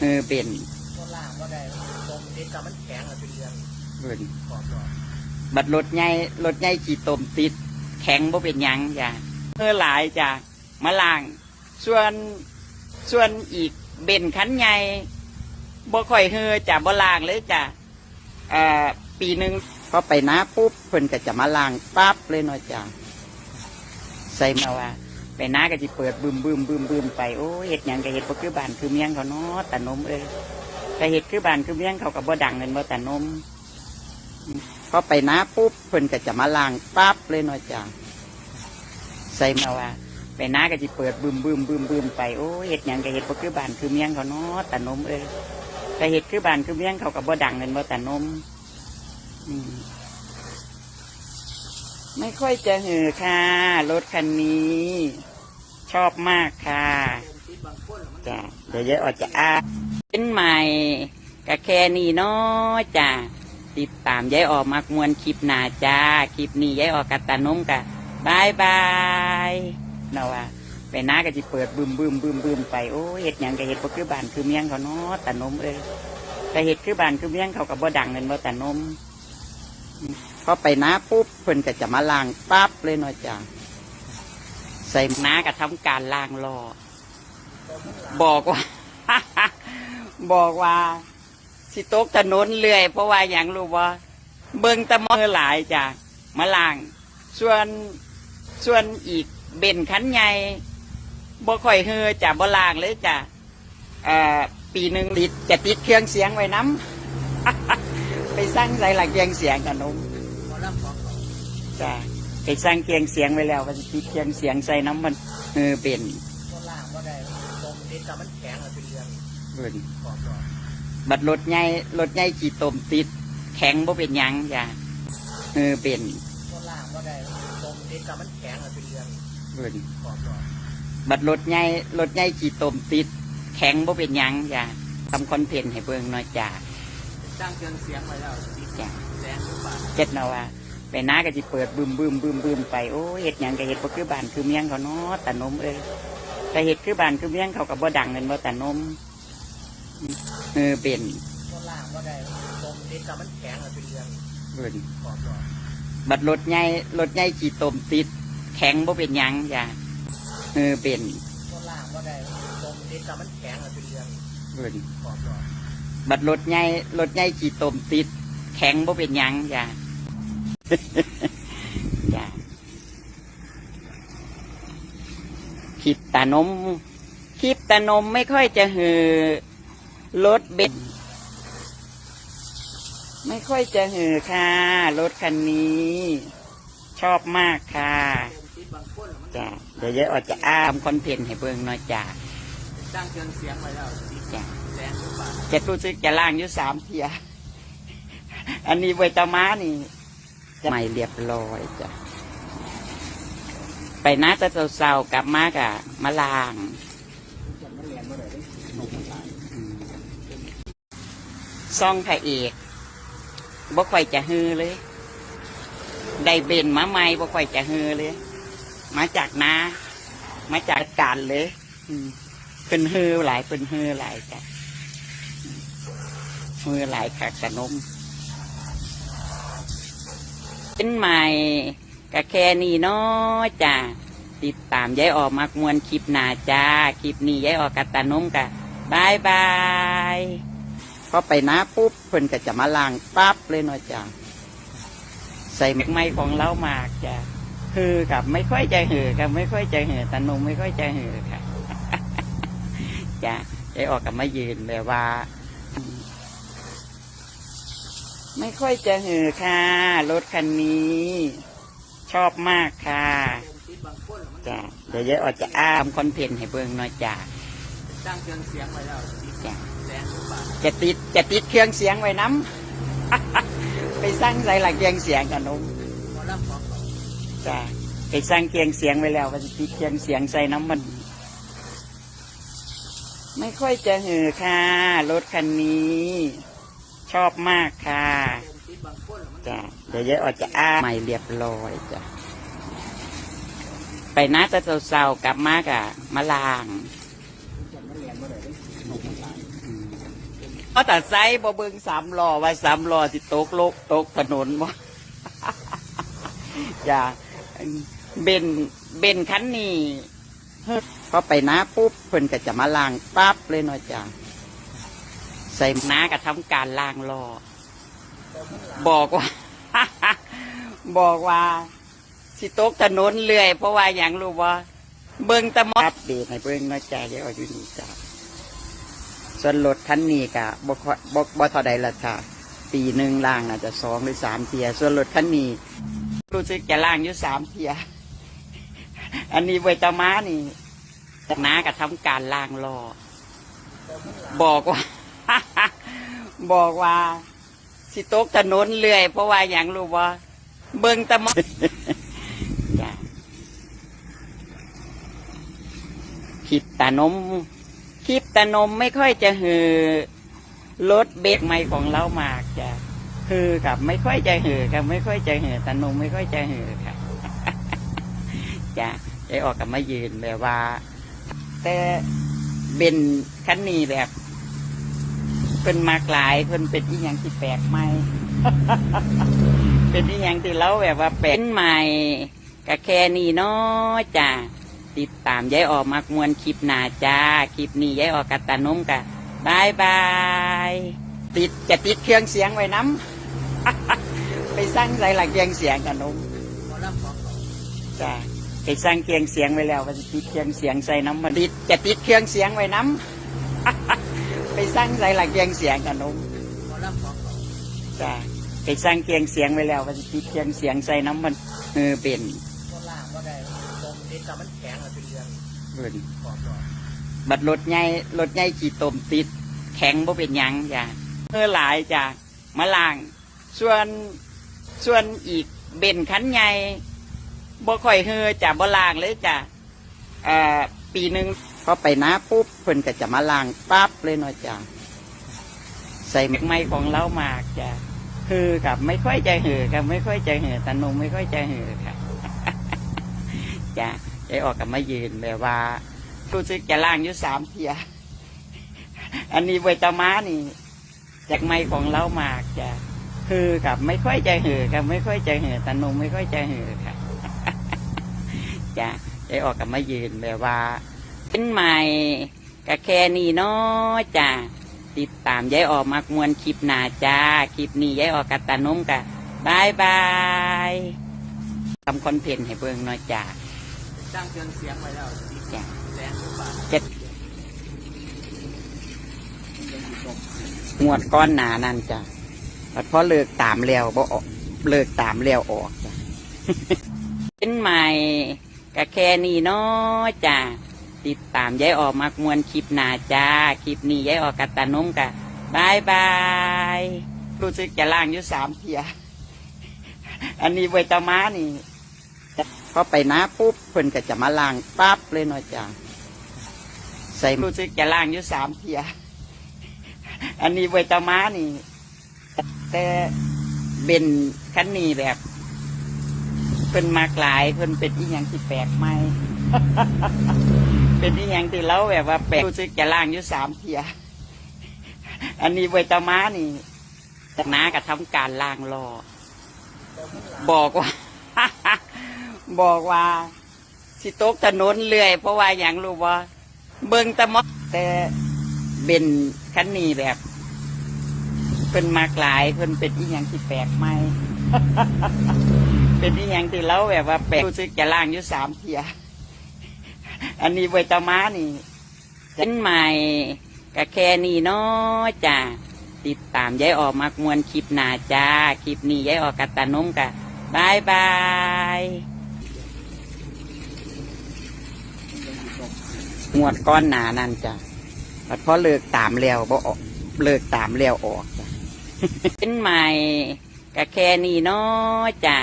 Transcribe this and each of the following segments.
เออเป็นก็ล่างว่าได้ตรงนี้กับมันแข็งอะเป็นเรื่องเพิ่นขอบหน่อยบัดรถใหญ่รถใหญ่ขี่ตมติด แข็งบ่เป็นหยังจ้ะเมื่อหลายจ้ะมาล่าง ส่วนส่วนอีกเบนคันใหญ่บ่ค่อยเฮือจ้ะบ่ล่างเลยจ้ะเอ่อปีหนึ่งพอไปนาปุ๊บเพิ่นก็จะมาล่างปั๊บเลยเนาะจ้ะใส่มาว่า ไปน้าก็สิเปิดบึมบึมบึมบึมไปโอ้เฮ็ดหยังก็เฮ็ดบ่คือบ้านคือเมียงเขาเนาะตานมเอ้ยก็เฮ็ดคือบ้านคือเมียงเขาก็บ่ดังเงินบ่ตานมพอไปน้าปุ๊บเพิ่นก็จะมาล้างปั๊บเลยเนาะจ้ะใส่มาว่าไปน้าก็จะเปิดบึมบึมบึมบึมไปโอ้เฮ็ดหยังก็เฮ็ดบ่คือบ้านคือเมียงเขาเนาะตานมเอ้ยก็เฮ็ดคือบ้านคือเมียงเขาก็บ่ดังเงินบ่ตานมอืมไม่ค่อยจะหือค่ะ รถคันนี้ ชอบมากค่ะจ้ะเดี๋ยวเยอะออกจะอาเป็นใหม่ก็แค่นี้เนาะจ้ะติดตามยายออกมากมวนคลิปหนาจ้าคลิปนี้ยายออกกัตตานมกะบายบายเนาะว่าไปน้าก็จะเปิดบึมบึมบึมบึมไปโอ้เห็ดหยังก็เห็ดบ่คือบ้านคือเมียงเขาเนาะตานมเอ้ยก็เห็ดคือบ้านคือเมียงเขาก็บ่ดังเงินบ่ตานมอืมพอไปน้าปุ๊บเพิ่นก็จะมาล้างปั๊บเลยเนาะจ้ะ ใส่น้าก็ทำการล้างรอบอกว่า บอกว่า สิตกถนนเรื่อย เพราะว่าอย่างรู้ว่าเบิ่งตะมือหลายจ้ะมาล่าง ส่วนส่วนอีกเบนคันใหญ่บ่ค่อยเฮือจ้ะบ่ล่างเลยจ้ะปีหนึ่งติดจะติดเครื่องเสียงไว้น้ำไปสร้างใส่หลักเครื่องเสียงกันนมพอรับของเขาจ้ะ ไปสร้างเครื่องเสียงไว้แล้วว่าสิติดเครื่องเสียงใส่น้ำมันเออเป็นก็ล่างว่าได้ตรงนี้กับมันแข็งอะเป็นเรื่องเพิ่นขอบหน่อยบัดรถใหญ่รถใหญ่ขี่ตมติด แข็งบ่เป็นหยังจ้ะเออเป็นก็ล่างว่าได้ตรงนี้กับมันแข็งอะเป็นเรื่องเพิ่นขอบหน่อยบัดรถใหญ่รถใหญ่ขี่ตมติด แข็งบ่เป็นหยังจ้ะทำคอนเทนต์ให้เบิ่งหน่อยจ้ะสร้างเครื่องเสียงไว้แล้วติดจ้ะแสงทุกบาทเจ็ดนาว่า ไปน้าก็สิเปิดบึมบึมบึมบึมไปโอ้เฮ็ดหยังก็เฮ็ดบ่คือบ้านคือเมียงเขาเนาะตานมเอ้ยก็เฮ็ดคือบ้านคือเมียงเขาก็บ่ดังเงินบ่ตานมเออเป็นล่างว่าได้ตรงนี้กับมันแข็งเป็นเรื่องเพิ่นขอบบัดรถใหญ่รถใหญ่ขี่ตมติด แข็งบ่เป็นหยังจ้ะเออเป็นล่างว่าได้ตรงนี้กับมันแข็งอเป็นเรื่องเพิ่นขอบบัดรถใหญ่รถใหญ่ขี่ตมติด แข็งบ่เป็นหยังจ้ะ จ้ะคลิปตานมคลิปตานมไม่ค่อยจะหือรถเบนไม่ค่อยจะหือค่ะ รถคันนี้ ชอบมากค่ะจ้ะเดี๋ยวเยอะออกจะอ้ามคอนเทนต์ให้เบิ่งหน่อยจ้ะสร้างเครื่องเสียงไว้แล้วจ้าจะรู้สึกจะล่างอยู่สามเทียอันนี้ไวตาม้านี่ จะไม่เรียบร้อยจ้ะ ไปนะต่เศร้าๆกลับมากะมาลางมันเรียนมาเลยอืมซ่องพระเอกบ่ค่อยจะฮือเลย ได้เบนมาใหม่บ่ค่อยจะฮือเลย มาจากนามาจากการเลยเป็นฮือหลายเป็นฮือหลายจ้ะฮือหลายขากขนม เป็นใหม่ก็แค่นี้เนาะจ้ะติดตามยายออกมากมวนคลิปหนาจ้าคลิปนี้ยายออกกัตตานุ่มกะบายบายพอไปนาปุ๊บเพิ่นก็จะมาล้างปั๊บเลยเนาะจ้ะใส่ไม้ของเรามากจ้ะฮือกับไม่ค่อยจะหือกับไม่ค่อยจะหือตานุ่มไม่ค่อยจะหือค่ะจ้ะยายออกกับมายืนแบบว่า ไม่ค่อยจะเหือค่ะ รถคันนี้ ชอบมากค่ะจ้ะเดี๋ยวเยอะออกจะอ้ามคอนเทนต์ให้เบิ่งหน่อยจ้ะสร้างเครื่องเสียงไว้แล้วจ้ะแสงทุกบาจะติดจะติดเครื่องเสียงไว้น้ำไปสร้างใส่หลักเครื่องเสียงกันนมพอรับของจ้ะไปสร้างเครื่องเสียงไว้แล้วว่าจะติดเครื่องเสียงใส่น้ำมัน ไม่ค่อยจะเหือค่ะ รถคันนี้ ชอบมากค่ะที่บางคนมันจ้ะเดี๋ยวเยอะออกจะอ้าไม่เรียบร้อยจ้ะไปนะแต่เศร้าๆกลับมากะมาล่างมันเรียนมาเลยอืมเพราะแต่ไซค์บ่เบิ่งสามล้อว่าสามล้อสิตกโลกตกถนนบ่จ้าเบนเบนคันนี้พอไปน้าปุ๊บเพิ่นก็จะมาล้างปั๊บเลยเนาะจ้า ใส่น้าก็ทำการล้างล้อบอกว่า บอกว่าสิตกถนนเรื่อย เพราะว่าอย่างรู้ว่าเบิ่งตะมออัปเดตให้เบิ่งนาะจ้าเดี๋ยวอยู่นี่จ้าส่วนรถคันนี้กะบ่ค่อยบ่บ่ท่าใดละค่ะปีหนึ่งล่างอาจจะสองหรือสามเทีย ส่วนรถคันนี้รู้สึกจะล่างอยู่สามเทีย อันนี้เวตามานี่น้าก็ทำการล่างล้อบอกว่า บอกว่า สิตกถนนเรื่อย เพราะว่าอย่างรู้ว่าเบิ่งแตะมอจ้ะผิดตานมคลิปตานมไม่ค่อยจะหือรถเบรกไม่ของเรามากจะคือกับไม่ค่อยจะหือกับไม่ค่อยจะหือตานมไม่ค่อยจะหือค่ะจะได้ออกกับมายืนแบบว่า แต่เบนคันนี้แบบ เพิ่นมากหลายเพิ่นเป็นอีหยังที่แปลกใหม่ เป็นอีหยังที่เราแบบว่าแปลกใหม่ก็แค่นี้เนาะจ้ะติดตามยายออกมากมวนคลิปหน้าจ้าคลิปนี้ยายออกกับตานมกะบายบายติดจะติดเครื่องเสียงไว้น้ำไปสร้างใส่หลักเครื่องเสียงกันนมหมจ้าไปสร้างเครื่องเสียงไว้แล้วว่าจะติดเครื่องเสียงใส่น้ำมันติดจะติดเครื่องเสียงไว้น้ำ ไปสร้างใส่หลักเครื่องเสียงกันนมหมจ้าไปสร้างเครื่องเสียงไว้แล้วว่าจะติดเครื่องเสียงใส่น้ำมันเออเป็นล่างก็ได้ตรงนี้กับมันแข็งอะเป็นเดือเบิ่นบหน่อยบัดรถใหญ่รถใหญ่ขี่ตมติด แข็งบ่เป็นยังจ้ะเมื่อหลายจ้ะมาล่าง ส่วนส่วนอีกเบนคันใหญ่บ่ค่อยเฮือจ้ะบ่ล่างเลยจ้ะเอ่อปีหนึ่ง พอไปน้าปุ๊บเพิ่นก็จะมาล่างปั๊บเลยเนาะจ้ะใส่ไม้ของเรามากจ้ะคือกับไม่ค่อยใจเหือกับไม่ค่อยใจเหือตานมไม่ค่อยใจเหือค่ะจ้ะได้ออกกับมายืนแบบว่ารู้สึกจะล่างอยู่สามเทียอันนี้เวตามานี่ จากไม้ของเรามากจ้ะคือกับไม่ค่อยใจเหือกับไม่ค่อยใจเหือตานมไม่ค่อยใจเหือค่ะจะได้ออกกับมายืนแบบว่า เป็นใหม่กับแค่นี้เนาะจ้ะติดตามยายออกมากมวนคลิปหน้าจ้าคลิปนี้ยายออกกัตานมกะบายบายทำคอนเทนต์ให้เบิ่งหน่อยจ้าสร้างเครื่องเสียงไว้แล้วจ้ะแสนกว่าบาเจ็ดงวดก้อนหนานั่นจ้ะบัดพอเลิกตามแล้วบ่ออกเลิกตามแล้วออกจ้ะเป็นใหม่ก็แค่นี้เนาะจ้ะ ติดตามยายออกมากมวนคลิปหน้าจ้า คลิปนี้ยายออกกับตานมกะบายบาย รู้สึกจะล่างอยู่สามเทีย อันนี้เวตาม้านี่พอไปน้าปุ๊บเพิ่นก็จะมาล้างปั๊บเลยเนาะจ้ะใส่รู้สึกจะล่างอยู่สามเทีย อันนี้เวตาม้านี่ แต่เบนคันนี้แบบเพิ่นมากหลายเพิ่นเป็นอีหยังที่แปลกใหม่ เป็นอีหยังที่เราแบบว่าแปลกรู้สึกจะล่างอยู่สามเทียอันนี้เวตาม้านี่น้าก็ทำการล่างล้อบอกว่า บอกว่า สิตกถนนเรื่อย เพราะว่าอย่างรู้ว่าเบิ่งตะมอแต่เบนคันนี้แบบเพิ่นมากหลายเพิ่นเป็นอีหยังที่แปลกใหม่ เป็นอีหยังที่เราแบบว่าแปลกรู้สึกจะล่างอยู่สามเทีย อันนี้เวตาม้านี่เป็นใหม่ก็แค่นี้เนาะจ้ะติดตามยายออกมากมวนคลิปหนาจ้า คลิปนี้ยายออกกับตานมกะบายบายงวดก้อนหนานั่นจ้ะบัดพอเลิกตามแล้วบ่ออกเลิกตามแล้วออกจ้ะเป็นใหม่ก็แค่นี้เนาะจ้ะ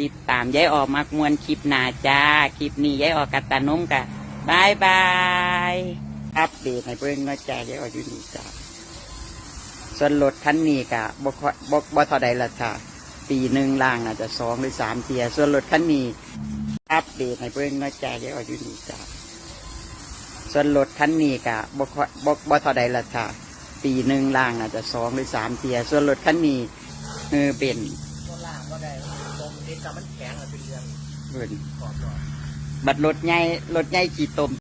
ติดตามยายออกมากมวนคลิปหนาจ้า คลิปนี้ยายออกกับตานมกะ บายบายอัปเดตให้เพื่อนน้อยใจเยอะอยู่นี่จ้ะส่วนรถคันนี้กะบกบกบกเท่าใดละค่ะปีหนึ่งล่างอาจจะสองหรือสามเทียส่วนรถคันนี้อัปเดตให้เพื่อนน้อยใจเยอะอยู่นี่จ้ะส่วนรถคันนี้กะบกบกบกเท่าใดละค่ะปีหนึ่งล่างอาจจะสองหรือสามเทียส่วนรถคันนี้เออเป็นล่างก็ได้ตรงนี้มันแข็งเป็นเรื่องเบินขอบหน่อย บัดรถใหญ่รถใหญ่ขี่ตม